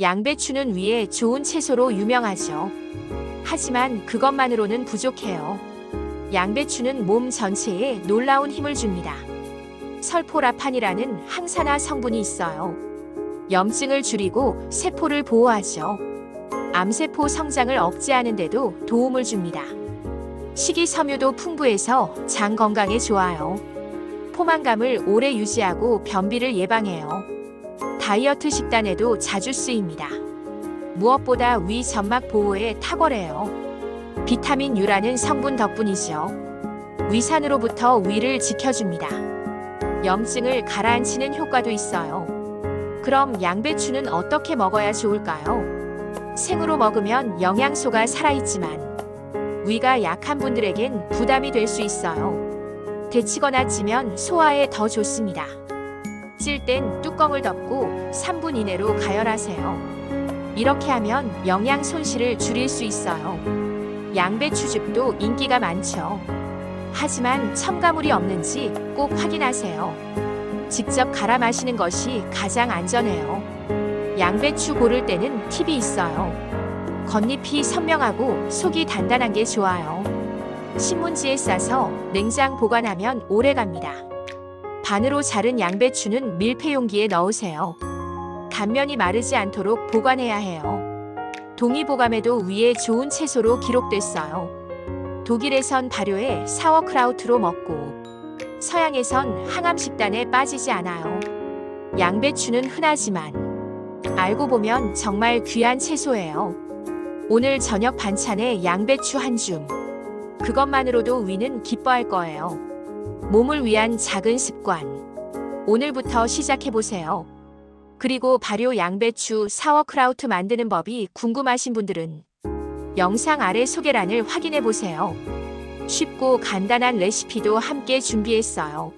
양배추는 위에 좋은 채소로 유명하죠. 하지만 그것만으로는 부족해요. 양배추는 몸 전체에 놀라운 힘을 줍니다. 설포라판이라는 항산화 성분이 있어요. 염증을 줄이고 세포를 보호하죠. 암세포 성장을 억제하는 데도 도움을 줍니다. 식이섬유도 풍부해서 장 건강에 좋아요. 포만감을 오래 유지하고 변비를 예방해요. 다이어트 식단에도 자주 쓰입니다. 무엇보다 위 점막 보호에 탁월해요. 비타민 U라는 성분 덕분이죠. 위산으로부터 위를 지켜줍니다. 염증을 가라앉히는 효과도 있어요. 그럼 양배추는 어떻게 먹어야 좋을까요? 생으로 먹으면 영양소가 살아있지만 위가 약한 분들에겐 부담이 될 수 있어요. 데치거나 찌면 소화에 더 좋습니다. 찔 땐 뚜껑을 덮고 3분 이내로 가열하세요. 이렇게 하면 영양 손실을 줄일 수 있어요. 양배추즙도 인기가 많죠. 하지만 첨가물이 없는지 꼭 확인하세요. 직접 갈아 마시는 것이 가장 안전해요. 양배추 고를 때는 팁이 있어요. 겉잎이 선명하고 속이 단단한 게 좋아요. 신문지에 싸서 냉장 보관하면 오래 갑니다. 반으로 자른 양배추는 밀폐 용기에 넣으세요. 단면이 마르지 않도록 보관해야 해요. 동의보감에도 위에 좋은 채소로 기록됐어요. 독일에선 발효에 사워크라우트로 먹고 서양에선 항암 식단에 빠지지 않아요. 양배추는 흔하지만 알고 보면 정말 귀한 채소예요. 오늘 저녁 반찬에 양배추 한 줌. 그것만으로도 위는 기뻐할 거예요. 몸을 위한 작은 습관. 오늘부터 시작해보세요. 그리고 발효 양배추 사워크라우트 만드는 법이 궁금하신 분들은 영상 아래 소개란을 확인해보세요. 쉽고 간단한 레시피도 함께 준비했어요.